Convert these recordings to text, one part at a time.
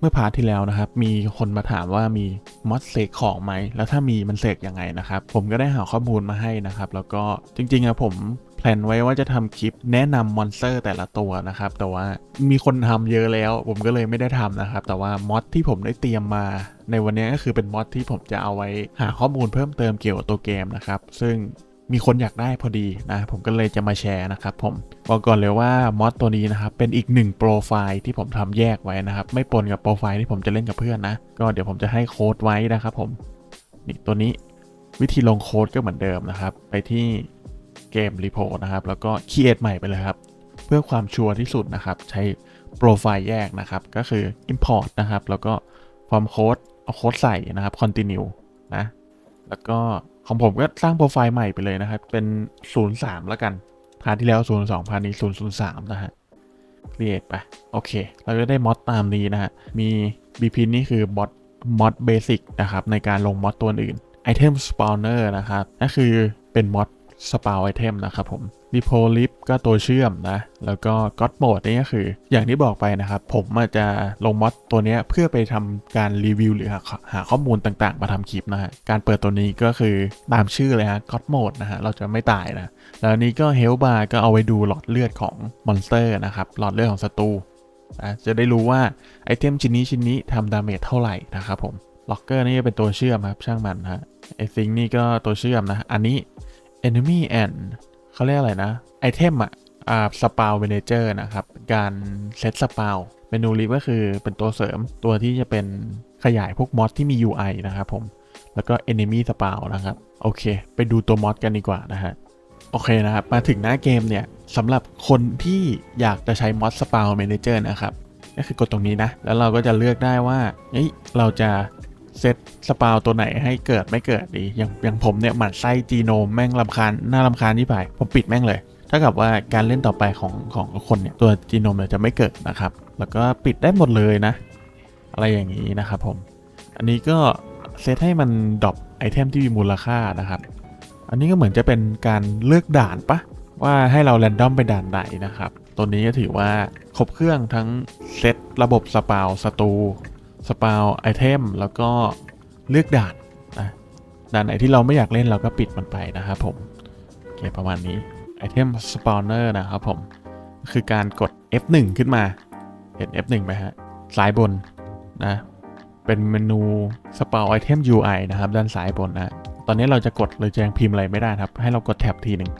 เมื่อพาร์ทที่แล้วนะครับ มีคนมาถามว่ามีมอดเสกของไหม แล้วถ้ามีมันเสกยังไงนะครับ ผมก็ได้หาข้อมูลมาให้นะครับ แล้วก็จริงๆอะผมแพลนไว้ว่าจะทำคลิปแนะนำมอนสเตอร์แต่ละตัวนะครับ แต่ว่ามีคนทำเยอะแล้ว ผมก็เลยไม่ได้ทำนะครับ แต่ว่ามอดที่ผมได้เตรียมมา ในวันนี้ก็คือเป็นมอดที่ผมจะเอาไว้หาข้อมูลเพิ่มเติมเกี่ยวกับตัวเกมนะครับ ซึ่ง มีคนอยากได้พอดีนะผมก็เลยจะมาแชร์นะครับผมบอกก่อนเลยว่ามอดตัวนี้นะครับเป็นอีกหนึ่งโปรไฟล์ที่ผมทำแยกไว้นะครับ ไม่ปนกับโปรไฟล์ที่ผมจะเล่นกับเพื่อนนะ ก็เดี๋ยวผมจะให้โค้ดไว้นะครับผมนี่ตัวนี้วิธีลงโค้ดก็เหมือนเดิมนะครับ ไปที่เกมรีโพนะครับ แล้วก็คีเอทใหม่ไปเลยครับ เพื่อความชัวร์ที่สุดนะครับ ใช้โปรไฟล์แยกนะครับ ก็คือ import นะครับ แล้วก็ฟอร์มโค้ดเอาโค้ดใส่นะครับ continue นะ แล้วก็ ของผมก็สร้างโปรไฟล์ใหม่ไปเลยนะครับ เป็น 03 แล้วกันพาที่แล้ว 02พานี้ 003 นะฮะเรียกไป โอเค เราจะได้มอดตามนี้นะฮะ มี BP นี่คือบอทมอดเบสิกนะครับ ในการลงมอดตัวอื่น Item Spawner นะครับก็คือเป็นมอดสปาวไอเทมนะครับผม d e p o l i p ก็ตัวเชื่อมนะ แล้วก็ God Mode นี่ก็คือ อย่างที่บอกไปนะครับ ผมอาจจะลงมอดตัวนี้เพื่อไปทำการรีวิวหรือหาหาข้อมูลต่างๆ มาทำคลิปนะฮะ การเปิดตัวนี้ก็คือตามชื่อเลยฮะ God Mode นะฮะ เราจะไม่ตายนะ แล้วนี้ก็ Health Bar ก็เอาไว้ดูหลอดเลือดของมอนสเตอร์นะครับ หลอดเลือดของศัตรูนะจะได้รู้ว่าไอเทมชิ้นนี้ชิ้นนี้ทำดาเมจเท่าไหร่นะครับผมล็อกเกอร์นี่เป็นตัวเชื่อมครับช่างมันฮะไอซิงนี่ก็ตัวเชื่อมนะ อันนี้ enemy and เขาเรียกอะไรนะไอเทมอะอ่าสปาวเวเนเจอร์นะครับการเซตสปาวเมนูลิฟก็คือเป็นตัวเสริมตัวที่จะเป็นขยายพวกมอดที่มี UI นะครับผม แล้วก็ enemy สปาวนะครับ โอเค ไปดูตัวมอดกันดีกว่านะฮะโอเคนะครับ มาถึงหน้าเกมเนี่ยสำหรับคนที่อยากจะใช้มอดสปาวเมนเจอร์นะครับก็คือกดตรงนี้นะ แล้วเราก็จะเลือกได้ว่าเฮ้ยเราจะ เซตสปาวตัวไหนให้เกิดไม่เกิดดี อย่างอย่างผมเนี่ยหมันไส้จีโนมแม่งลำคาญน่าลำคาญที่ไปผมปิดแม่งเลยถ้ากับว่าการเล่นต่อไปของของคนเนี่ยตัวจีโนมเนี่ยจะไม่เกิดนะครับ แล้วก็ปิดได้หมดเลยนะ อะไรอย่างนี้นะครับผม อันนี้ก็เซตให้มันดรอปไอเทมที่มีมูลค่านะครับ อันนี้ก็เหมือนจะเป็นการเลือกด่านปะว่าให้เราแรนดอมไปด่านไหนนะครับ ตัวนี้ก็ถือว่าครบเครื่องทั้งเซตระบบสปาวสตู สปาวไอเทมแล้วก็เลือกด่านนะด่านไหนที่เราไม่อยากเล่นเราก็ปิดมันไปนะครับผมโอเคประมาณนี้ไอเทมสปาวเนอร์นะครับผมคือการกด F1 ขึ้นมา เห็น F1 ไหมฮะซ้ายบนนะเป็นเมนูสปาวไอเทม UI นะครับด้านซ้ายบนนะตอนนี้เราจะกดเลยจะยังพิมพ์อะไรไม่ได้ครับ ให้เรากดแท็บทีหนึ่ง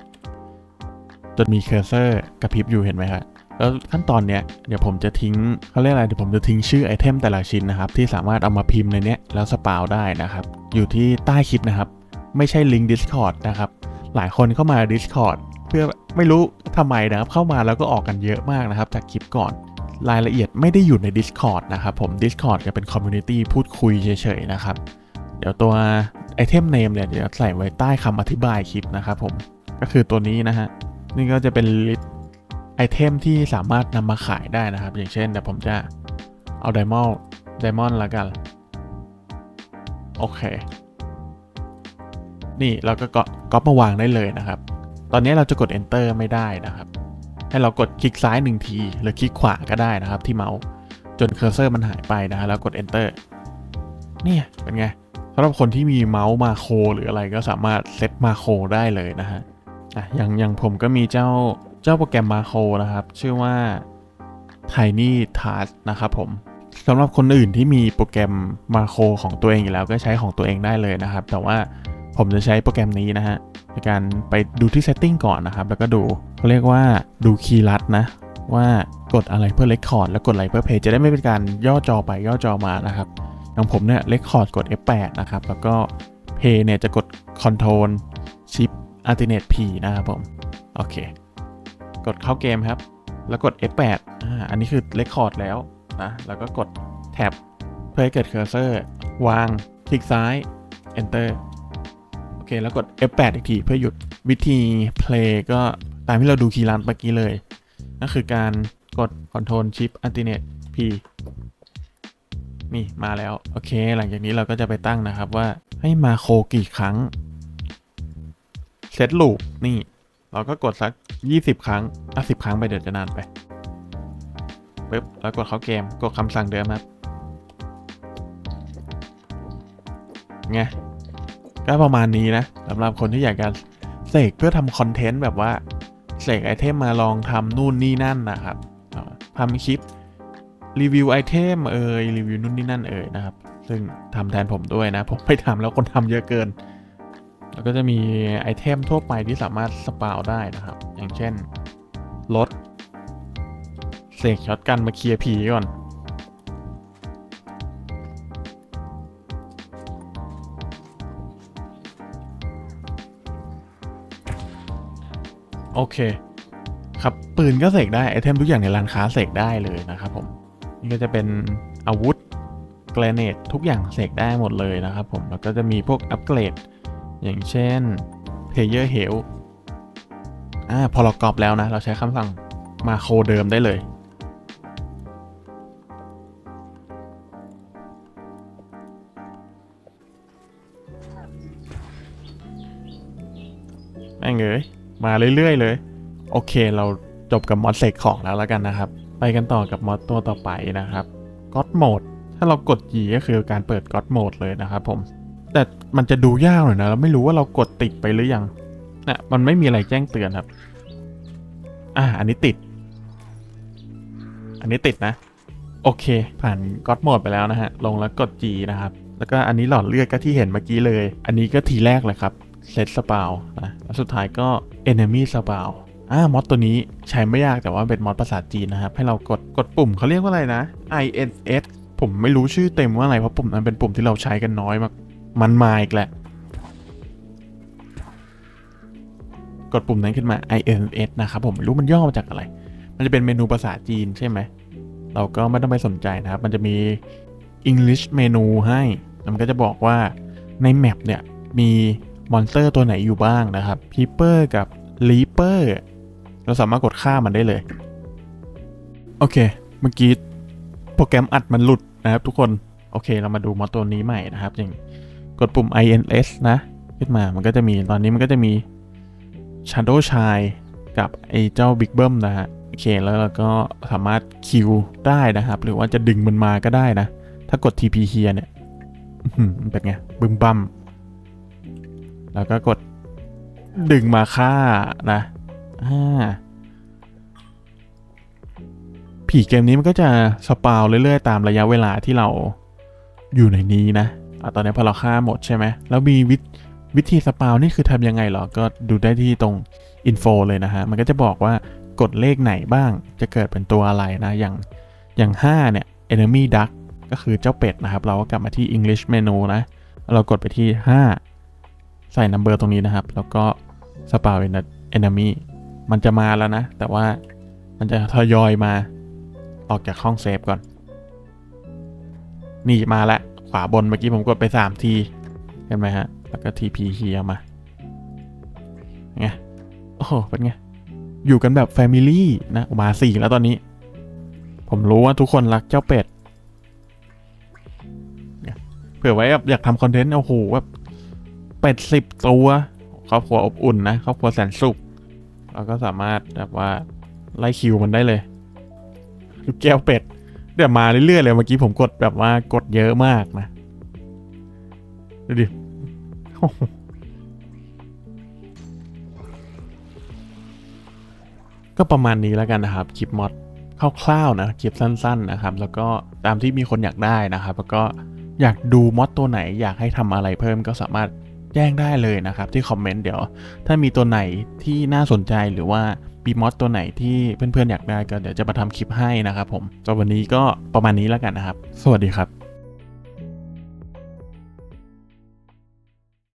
จนมีเคอร์เซอร์กระพริบอยู่เห็นไหมครับ แล้วขั้นตอนเนี้ยเดี๋ยวผมจะทิ้งเขาเรียกอะไรเดี๋ยวผมจะทิ้งชื่อไอเทมแต่ละชิ้นนะครับที่สามารถเอามาพิมพ์ในเนี้ยแล้วสปาวได้นะครับ อยู่ที่ใต้คลิปนะครับ ไม่ใช่ลิงก์ Discord นะครับ หลายคนเข้ามา Discord เพื่อไม่รู้ทำไมนะครับเข้ามาแล้วก็ออกกันเยอะมากนะครับ จากคลิปก่อนรายละเอียดไม่ได้อยู่ใน Discord นะครับผม Discord ก็เป็นคอมมูนิตี้พูดคุยเฉยๆนะครับ เดี๋ยวตัวไอเทมเนมเนี่ยเดี๋ยวใส่ไว้ใต้คำอธิบายคลิปนะครับผมก็คือตัวนี้นะฮะนี่ก็จะเป็นลิสต์ ไอเทมที่สามารถนำมาขายได้นะครับ อย่างเช่นเดี๋ยวผมจะเอาไดมอนด์ไดมอนด์ละกัน โอเค นี่เราก็ก๊อปมาวางได้เลยนะครับ ตอนนี้เราจะกด enter ไม่ได้นะครับ ให้เรากดคลิกซ้ายหนึ่งที หรือคลิกขวาก็ได้นะครับ ที่เมาส์จนเคอร์เซอร์มันหายไปนะฮะแล้วกด enter เนี่ยเป็นไงสำหรับคนที่มีเมาส์มาโครหรืออะไรก็สามารถเซตมาโครได้เลยนะฮะอะอย่างอย่างผมก็มีเจ้า เจ้าโปรแกรมมาโครนะครับ ชื่อว่า Tiny Task นะครับผมสำหรับคนอื่นที่มีโปรแกรมมาโครของตัวเองอยู่แล้วก็ใช้ของตัวเองได้เลยนะครับ แต่ว่าผมจะใช้โปรแกรมนี้นะฮะในการไปดูที่ setting ก่อนนะครับ แล้วก็ดูเขาเรียกว่าดูคีย์ลัดนะ ว่ากดอะไรเพื่อ record แล้วกดอะไรเพื่อ play จะได้ไม่เป็นการย่อจอไปย่อจอมานะครับอย่างผมเนี่ย record กด F8 นะครับ แล้วก็ play เนี่ยจะกด control shift alternate p นะครับผม โอเค กดเข้าเกมครับ แล้วกด F8 อ่าอันนี้คือ record แล้วนะแล้วก็กดแท็บเพื่อให้เกิดเคอร์เซอร์วางคลิกซ้าย enter โอเค แล้วกด F8 อีกทีเพื่อหยุดวิธี play ก็ตามที่เราดูคีย์ลัดเมื่อกี้เลยนั่นคือการกด control shift alternate p นี่ มาแล้ว โอเค หลังจากนี้เราก็จะไปตั้งนะครับว่าให้มาโคกี่ครั้งเซตลูปนี่ เราก็กดสัก ยี่สิบครั้ง อะสิบครั้งไปเดี๋ยวจะนานไปปึ๊บแล้วกดเข้าเกม กดคำสั่งเดิมครับ ไง ก็ประมาณนี้นะสำหรับคนที่อยากจะเสกเพื่อทำคอนเทนต์แบบว่าเสกไอเทมมาลองทำนู่นนี่นั่นนะครับทำคลิปรีวิวไอเทมเอ่ยรีวิวนู่นนี่นั่นเอ่ยนะครับ ซึ่งทำแทนผมด้วยนะ ผมไม่ทำแล้วคนทำเยอะเกิน แล้วก็จะมีไอเทมทั่วไปที่สามารถสปาวได้นะครับ อย่างเช่นรถเสกช็อตกันมาเคลียร์ผีก่อน โอเค ครับปืนก็เสกได้ ไอเทมทุกอย่างในร้านค้าเสกได้เลยนะครับผม นี่ก็จะเป็นอาวุธเกรเนตทุกอย่างเสกได้หมดเลยนะครับผม แล้วก็จะมีพวกอัปเกรด อย่างเช่น Player h e a l อ่าพอเรากรอบแล้วนะ เราใช้คำสั่งมาโคเดิมได้เลย แม่งเอ้ยมาเรื่อย ๆ เลย โอเคเราจบกับมอดเสกของแล้วแล้วกันนะครับ ไปกันต่อกับมอดตัวต่อไปนะครับก็อดโหมดถ้าเรากด G ก็คือการเปิดก็อดโหมดเลยนะครับผม แต่มันจะดูยากหน่อยนะเราไม่รู้ว่าเรากดติดไปหรือยังนะมันไม่มีอะไรแจ้งเตือนครับ อ่า อันนี้ติด อันนี้ติดนะ โอเค ผ่านก็อดโหมดไปแล้วนะฮะ ลงแล้วกด G นะครับ แล้วก็อันนี้หลอดเลือดก็ที่เห็นเมื่อกี้เลย อันนี้ก็ทีแรกเลยครับเซตสปาวนะแล้วสุดท้ายก็ enemy สปาวอ่ามอดตัวนี้ใช้ไม่ยากแต่ว่าเป็นมอดภาษาจีนนะครับ ให้เรากดกดปุ่มเขาเรียกว่าอะไรนะ INS ผมไม่รู้ชื่อเต็มว่าอะไรเพราะปุ่มนั้นเป็นปุ่มที่เราใช้กันน้อยมาก มันมาอีกแหละ กดปุ่มนั้นขึ้นมา INS นะครับผมไม่รู้มันย่อมาจากอะไร มันจะเป็นเมนูภาษาจีนใช่ไหม เราก็ไม่ต้องไปสนใจนะครับ มันจะมี English เมนูให้มันก็จะบอกว่าในแมปเนี่ย มีมอนสเตอร์ตัวไหนอยู่บ้างนะครับพีเปอร์กับลีเปอร์เราสามารถกดฆ่ามันได้เลย โอเค เมื่อกี้โปรแกรมอัดมันหลุดนะครับทุกคน โอเค เรามาดูมอดตัวนี้ใหม่นะครับ อย่าง กดปุ่ม INS นะ ขึ้นมามันก็จะมีตอนนี้มันก็จะมี Shadow s h i กับไอเจ้า Big b u m นะฮะโอเคแล้วเราก็สามารถคิวได้นะครับ หรือว่าจะดึงมันมาก็ได้นะ ถ้ากด TP here เนี่ยมันเป็นไงบึมบัมแล้วก็กดดึงมาฆ่านะอ่าผีเกมนี้มันก็จะสปาวเรื่อยๆ ตามระยะเวลาที่เราอยู่ในนี้นะ อะตอนนี้พอเราฆ่าหมดใช่ไหมแล้วมีวิธวิธีสปาวนี่คือทำยังไงเหรอ ก็ดูได้ที่ตรงอินโฟเลยนะฮะ มันก็จะบอกว่ากดเลขไหนบ้าง จะเกิดเป็นตัวอะไรนะ อย่างอย่าง 5 เนี่ย enemy duck ก็คือเจ้าเป็ดนะครับ เราก็กลับมาที่ English menu นะ เรากดไปที่ 5 ใส่ number ตรงนี้นะครับ แล้วก็สปาวเป็น enemy มันจะมาแล้วนะ แต่ว่ามันจะทยอยมาออกจากห้องเซฟก่อน นี่มาแล้ว ขวาบนเมื่อกี้ผมกดไป3ทีเห็นไหมฮะ แล้วก็ TP เฮียมาไงโอ้โหเป็นไง อยู่กันแบบ Family นะมาสี่แล้วตอนนี้ ผมรู้ว่าทุกคนรักเจ้าเป็ดเนี่ยเผื่อไว้แบบอยากทำคอนเทนต์โอ้โหแบบเป็ดสิบตัวครอบครัวอบอุ่นนะครอบครัวแสนสุขเราก็สามารถแบบว่าไล่คิวมันได้เลยลูกแก้วเป็ด เดี๋ยวมาเรื่อยๆเลยเมื่อกี้ผมกดแบบว่ากดเยอะมากนะ ดูดิก็ประมาณนี้แล้วกันนะครับ คลิปมอดคร่าวๆนะคลิปสั้น ๆนะครับ แล้วก็ตามที่มีคนอยากได้นะครับ แล้วก็อยากดูมอดตัวไหน อยากให้ทำอะไรเพิ่มก็สามารถแจ้งได้เลยนะครับ ที่คอมเมนต์เดี๋ยว ถ้ามีตัวไหนที่น่าสนใจหรือว่า มีมอสตัวไหนที่เพื่อนๆอยากได้ก็เดี๋ยวจะมาทำคลิปให้นะครับผมสำหรับวันนี้ก็ประมาณนี้แล้วกันนะครับ สวัสดีครับ